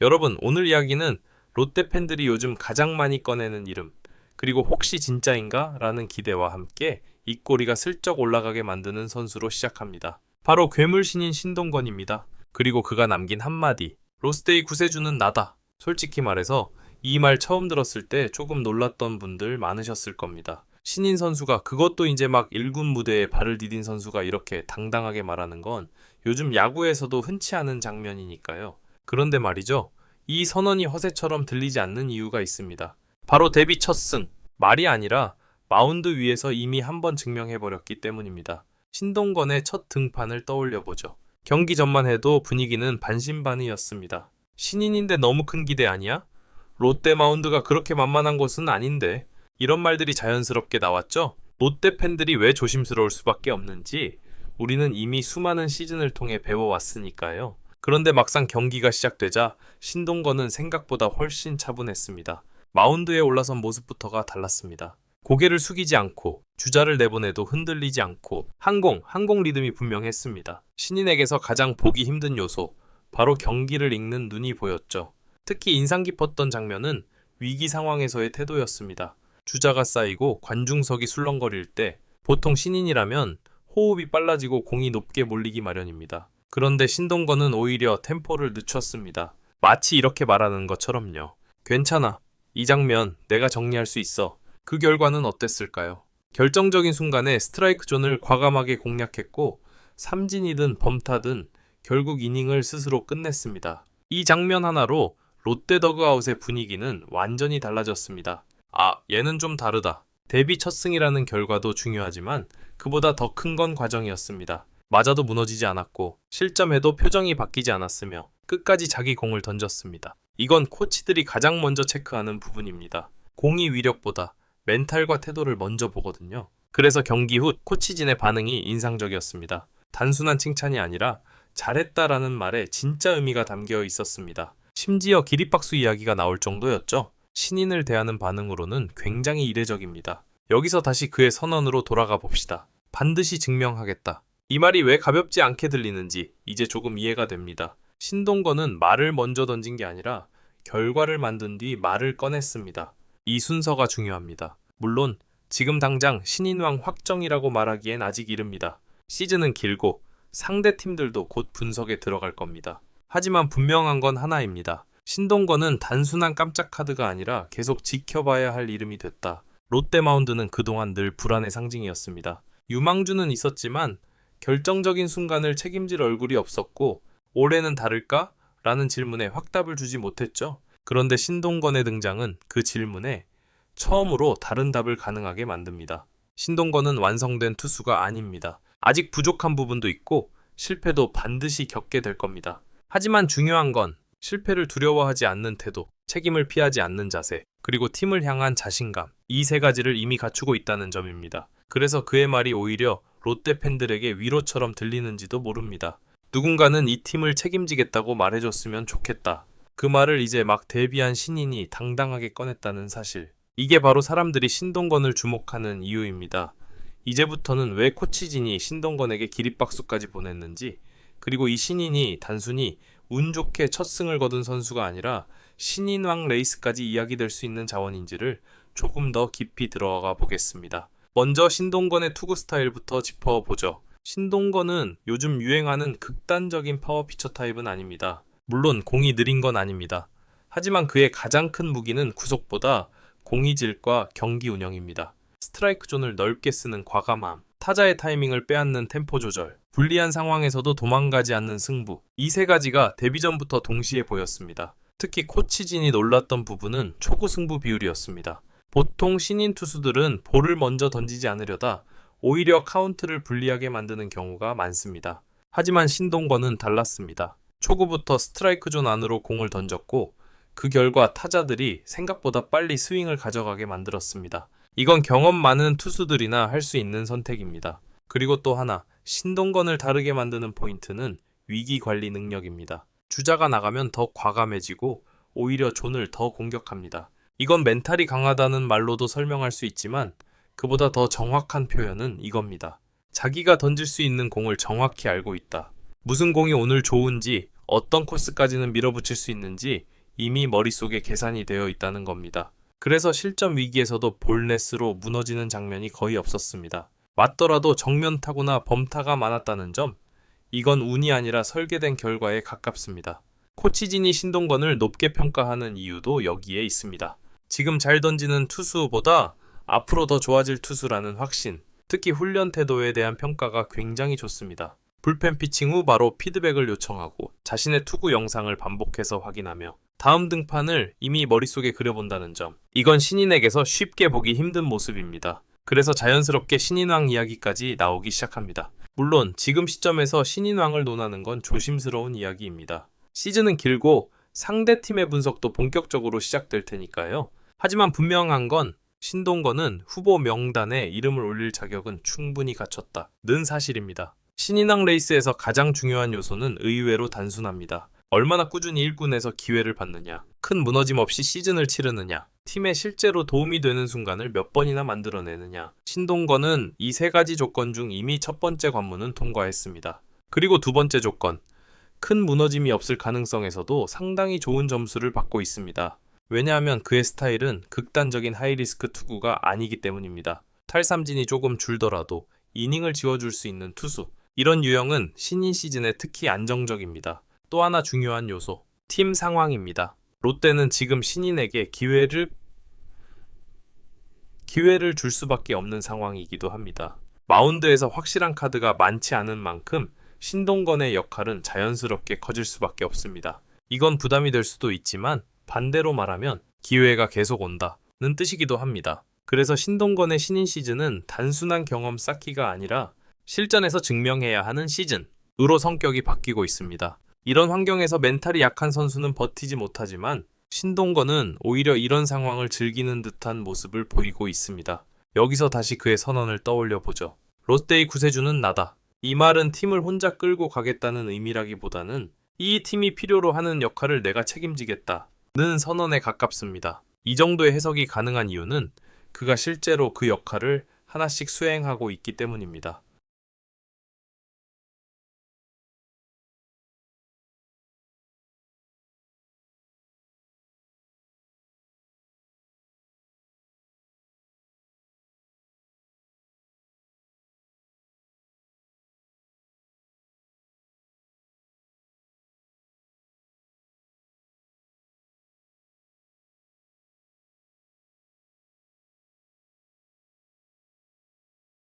여러분, 오늘 이야기는 롯데 팬들이 요즘 가장 많이 꺼내는 이름, 그리고 혹시 진짜인가? 라는 기대와 함께 입꼬리가 슬쩍 올라가게 만드는 선수로 시작합니다. 바로 괴물 신인 신동건입니다. 그리고 그가 남긴 한마디, 로스데이 구세주는 나다. 솔직히 말해서 이 말 처음 들었을 때 조금 놀랐던 분들 많으셨을 겁니다. 신인 선수가 그것도 이제 막 1군 무대에 발을 디딘 선수가 이렇게 당당하게 말하는 건 요즘 야구에서도 흔치 않은 장면이니까요. 그런데 말이죠. 이 선언이 허세처럼 들리지 않는 이유가 있습니다. 바로 데뷔 첫 승. 말이 아니라 마운드 위에서 이미 한 번 증명해버렸기 때문입니다. 신동건의 첫 등판을 떠올려보죠. 경기 전만 해도 분위기는 반신반의였습니다. 신인인데 너무 큰 기대 아니야? 롯데 마운드가 그렇게 만만한 곳은 아닌데. 이런 말들이 자연스럽게 나왔죠? 롯데 팬들이 왜 조심스러울 수밖에 없는지 우리는 이미 수많은 시즌을 통해 배워왔으니까요. 그런데 막상 경기가 시작되자 신동건은 생각보다 훨씬 차분했습니다. 마운드에 올라선 모습부터가 달랐습니다. 고개를 숙이지 않고 주자를 내보내도 흔들리지 않고 항공, 항공 리듬이 분명했습니다. 신인에게서 가장 보기 힘든 요소, 바로 경기를 읽는 눈이 보였죠. 특히 인상 깊었던 장면은 위기 상황에서의 태도였습니다. 주자가 쌓이고 관중석이 술렁거릴 때 보통 신인이라면 호흡이 빨라지고 공이 높게 몰리기 마련입니다. 그런데 신동건은 오히려 템포를 늦췄습니다. 마치 이렇게 말하는 것처럼요. 괜찮아. 이 장면 내가 정리할 수 있어. 그 결과는 어땠을까요? 결정적인 순간에 스트라이크 존을 과감하게 공략했고 삼진이든 범타든 결국 이닝을 스스로 끝냈습니다. 이 장면 하나로 롯데 더그아웃의 분위기는 완전히 달라졌습니다. 아, 얘는 좀 다르다. 데뷔 첫 승이라는 결과도 중요하지만 그보다 더 큰 건 과정이었습니다. 맞아도 무너지지 않았고 실점해도 표정이 바뀌지 않았으며 끝까지 자기 공을 던졌습니다. 이건 코치들이 가장 먼저 체크하는 부분입니다. 공이 위력보다 멘탈과 태도를 먼저 보거든요. 그래서 경기 후 코치진의 반응이 인상적이었습니다. 단순한 칭찬이 아니라 잘했다라는 말에 진짜 의미가 담겨 있었습니다. 심지어 기립박수 이야기가 나올 정도였죠. 신인을 대하는 반응으로는 굉장히 이례적입니다. 여기서 다시 그의 선언으로 돌아가 봅시다. 반드시 증명하겠다. 이 말이 왜 가볍지 않게 들리는지 이제 조금 이해가 됩니다. 신동건은 말을 먼저 던진 게 아니라 결과를 만든 뒤 말을 꺼냈습니다. 이 순서가 중요합니다. 물론 지금 당장 신인왕 확정이라고 말하기엔 아직 이릅니다. 시즌은 길고 상대 팀들도 곧 분석에 들어갈 겁니다. 하지만 분명한 건 하나입니다. 신동건은 단순한 깜짝 카드가 아니라 계속 지켜봐야 할 이름이 됐다. 롯데 마운드는 그동안 늘 불안의 상징이었습니다. 유망주는 있었지만 결정적인 순간을 책임질 얼굴이 없었고 올해는 다를까? 라는 질문에 확답을 주지 못했죠. 그런데 신동건의 등장은 그 질문에 처음으로 다른 답을 가능하게 만듭니다. 신동건은 완성된 투수가 아닙니다. 아직 부족한 부분도 있고 실패도 반드시 겪게 될 겁니다. 하지만 중요한 건 실패를 두려워하지 않는 태도, 책임을 피하지 않는 자세, 그리고 팀을 향한 자신감, 이 세 가지를 이미 갖추고 있다는 점입니다. 그래서 그의 말이 오히려 롯데 팬들에게 위로처럼 들리는지도 모릅니다. 누군가는 이 팀을 책임지겠다고 말해줬으면 좋겠다. 그 말을 이제 막 데뷔한 신인이 당당하게 꺼냈다는 사실. 이게 바로 사람들이 신동건을 주목하는 이유입니다. 이제부터는 왜 코치진이 신동건에게 기립박수까지 보냈는지, 그리고 이 신인이 단순히 운 좋게 첫 승을 거둔 선수가 아니라 신인왕 레이스까지 이야기될 수 있는 자원인지를 조금 더 깊이 들어가 보겠습니다. 먼저 신동건의 투구 스타일부터 짚어보죠. 신동건은 요즘 유행하는 극단적인 파워 피처 타입은 아닙니다. 물론 공이 느린 건 아닙니다. 하지만 그의 가장 큰 무기는 구속보다 공이 질과 경기 운영입니다. 스트라이크 존을 넓게 쓰는 과감함, 타자의 타이밍을 빼앗는 템포 조절, 불리한 상황에서도 도망가지 않는 승부. 이 세 가지가 데뷔 전부터 동시에 보였습니다. 특히 코치진이 놀랐던 부분은 초구 승부 비율이었습니다. 보통 신인 투수들은 볼을 먼저 던지지 않으려다 오히려 카운트를 불리하게 만드는 경우가 많습니다. 하지만 신동건은 달랐습니다. 초구부터 스트라이크 존 안으로 공을 던졌고 그 결과 타자들이 생각보다 빨리 스윙을 가져가게 만들었습니다. 이건 경험 많은 투수들이나 할 수 있는 선택입니다. 그리고 또 하나, 신동건을 다르게 만드는 포인트는 위기 관리 능력입니다. 주자가 나가면 더 과감해지고 오히려 존을 더 공격합니다. 이건 멘탈이 강하다는 말로도 설명할 수 있지만 그보다 더 정확한 표현은 이겁니다. 자기가 던질 수 있는 공을 정확히 알고 있다. 무슨 공이 오늘 좋은지, 어떤 코스까지는 밀어붙일 수 있는지 이미 머릿속에 계산이 되어 있다는 겁니다. 그래서 실점 위기에서도 볼넷으로 무너지는 장면이 거의 없었습니다. 맞더라도 정면 타구나 범타가 많았다는 점, 이건 운이 아니라 설계된 결과에 가깝습니다. 코치진이 신동건을 높게 평가하는 이유도 여기에 있습니다. 지금 잘 던지는 투수보다 앞으로 더 좋아질 투수라는 확신, 특히 훈련 태도에 대한 평가가 굉장히 좋습니다. 불펜 피칭 후 바로 피드백을 요청하고 자신의 투구 영상을 반복해서 확인하며 다음 등판을 이미 머릿속에 그려본다는 점. 이건 신인에게서 쉽게 보기 힘든 모습입니다. 그래서 자연스럽게 신인왕 이야기까지 나오기 시작합니다. 물론 지금 시점에서 신인왕을 논하는 건 조심스러운 이야기입니다. 시즌은 길고 상대 팀의 분석도 본격적으로 시작될 테니까요. 하지만 분명한 건 신동건은 후보 명단에 이름을 올릴 자격은 충분히 갖췄다.는 사실입니다. 신인왕 레이스에서 가장 중요한 요소는 의외로 단순합니다. 얼마나 꾸준히 1군에서 기회를 받느냐, 큰 무너짐 없이 시즌을 치르느냐, 팀에 실제로 도움이 되는 순간을 몇 번이나 만들어내느냐. 신동건은 이 세 가지 조건 중 이미 첫 번째 관문은 통과했습니다. 그리고 두 번째 조건, 큰 무너짐이 없을 가능성에서도 상당히 좋은 점수를 받고 있습니다. 왜냐하면 그의 스타일은 극단적인 하이리스크 투구가 아니기 때문입니다. 탈삼진이 조금 줄더라도 이닝을 지워줄 수 있는 투수. 이런 유형은 신인 시즌에 특히 안정적입니다. 또 하나 중요한 요소, 팀 상황입니다. 롯데는 지금 신인에게 기회를 기회를 줄 수밖에 없는 상황이기도 합니다. 마운드에서 확실한 카드가 많지 않은 만큼 신동건의 역할은 자연스럽게 커질 수밖에 없습니다. 이건 부담이 될 수도 있지만 반대로 말하면 기회가 계속 온다는 뜻이기도 합니다. 그래서 신동건의 신인 시즌은 단순한 경험 쌓기가 아니라 실전에서 증명해야 하는 시즌으로 성격이 바뀌고 있습니다. 이런 환경에서 멘탈이 약한 선수는 버티지 못하지만 신동건은 오히려 이런 상황을 즐기는 듯한 모습을 보이고 있습니다. 여기서 다시 그의 선언을 떠올려 보죠. 롯데의 구세주는 나다. 이 말은 팀을 혼자 끌고 가겠다는 의미라기보다는 이 팀이 필요로 하는 역할을 내가 책임지겠다 는 선언에 가깝습니다. 이 정도의 해석이 가능한 이유는 그가 실제로 그 역할을 하나씩 수행하고 있기 때문입니다.